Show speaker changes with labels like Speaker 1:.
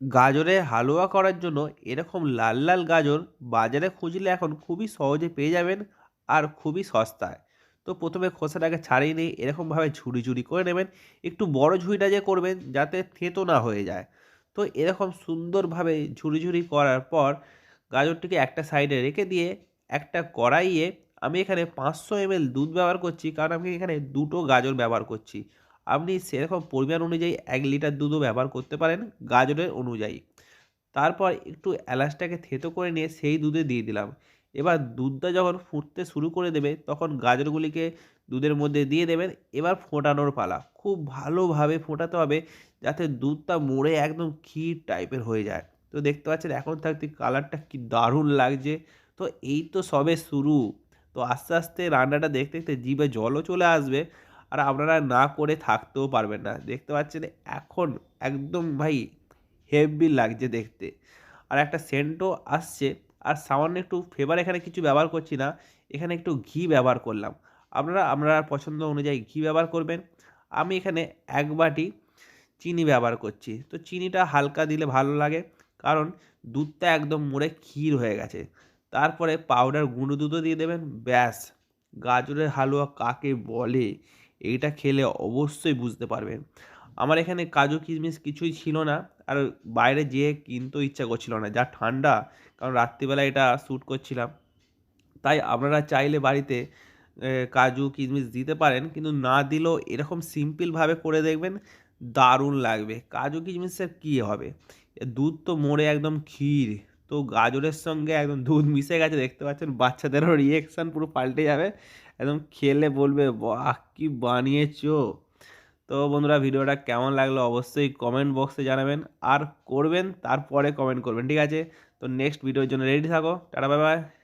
Speaker 1: গাজরের হালুয়া করার জন্য এরকম লাল লাল গাজর বাজারে খুঁজলে এখন খুবই সহজে পেয়ে যাবেন আর খুবই সস্তায়। তো প্রথমে খোসাটাকে ছাড়িয়ে নিয়ে এরকমভাবে ঝুড়ি ঝুড়ি করে নেবেন। একটু বড় ঝুড়িটা যে করবেন যাতে থেঁতো না হয়ে যায়। তো এরকম সুন্দরভাবে ঝুড়ি ঝুড়ি করার পর গাজরটিকে একটা সাইডে রেখে দিয়ে একটা কড়াইয়ে আমি এখানে পাঁচশো এমএল দুধ ব্যবহার করছি। কারণ আমি এখানে দুটো গাজর ব্যবহার করছি। আপনি সেরকম পরিমাণ অনুযায়ী এক লিটার দুধও ব্যবহার করতে পারেন গাজরের অনুযায়ী। তারপর একটু এলাচটাকে থেতো করে নিয়ে সেই দুধে দিয়ে দিলাম। এবার দুধটা যখন ফুটতে শুরু করে দেবে, তখন গাজরগুলিকে দুধের মধ্যে দিয়ে দেবেন। এবার ফোটানোর পালা। খুব ভালোভাবে ফোটাতে হবে যাতে দুধটা মরে একদম ক্ষীর টাইপের হয়ে যায়। তো দেখতে পাচ্ছেন এখন থাকতে কালারটা কি দারুণ লাগছে। তো এই তো সবে শুরু। তো আস্তে আস্তে রান্নাটা দেখতে দেখতে জিভে জলও চলে আসবে। আর আপনারা না করে থাকতেও পারবেন না। দেখতে পাচ্ছেন এখন একদম ভাই হেভি লাগছে দেখতে। আর একটা সেন্টও আসছে। আর সামান্য একটু ফ্লেভার এখানে কিছু ব্যবহার করছি না। এখানে একটু ঘি ব্যবহার করলাম। আপনারা আপনারা পছন্দ অনুযায়ী ঘি ব্যবহার করবেন। আমি এখানে এক বাটি চিনি ব্যবহার করছি। তো চিনিটা হালকা দিলে ভালো লাগে। কারণ দুধটা একদম মুড়ে ক্ষীর হয়ে গেছে। তারপরে পাউডার গুঁড়ো দুধও দিয়ে দেবেন। ব্যাস, গাজরের হালুয়া কাকে বলে? এইটা খেলে অবশ্যই বুঝতে পারবেন। আমার এখানে কাজু কিশমিশ কিছুই ছিল না, আর বাইরে যেয়ে কিনতেও ইচ্ছা করছিল না, যা ঠান্ডা, কারণ রাত্রিবেলা এটা শ্যুট করছিলাম। তাই আপনারা চাইলে বাড়িতে কাজু কিশমিশ দিতে পারেন, কিন্তু না দিলেও এরকম সিম্পলভাবে করে দেখবেন, দারুণ লাগবে। কাজু কিশমিশের কী হবে? দুধ তো মোড়ে একদম ক্ষীর, তো গাজরের সঙ্গে একদম দুধ মিশে গেছে, দেখতে পাচ্ছেন বাচ্চাদেরও রিয়েকশান পুরো পাল্টে যাবে। একদম খেলে বলবে, বাহ, কী বানিয়েছো? তো বন্ধুরা, ভিডিওটা কেমন লাগল অবশ্যই কমেন্ট বক্সে জানাবেন। আর করবেন, তারপরে কমেন্ট করবেন, ঠিক আছে? তো নেক্সট ভিডিওর জন্য রেডি থাকো। Tata bye bye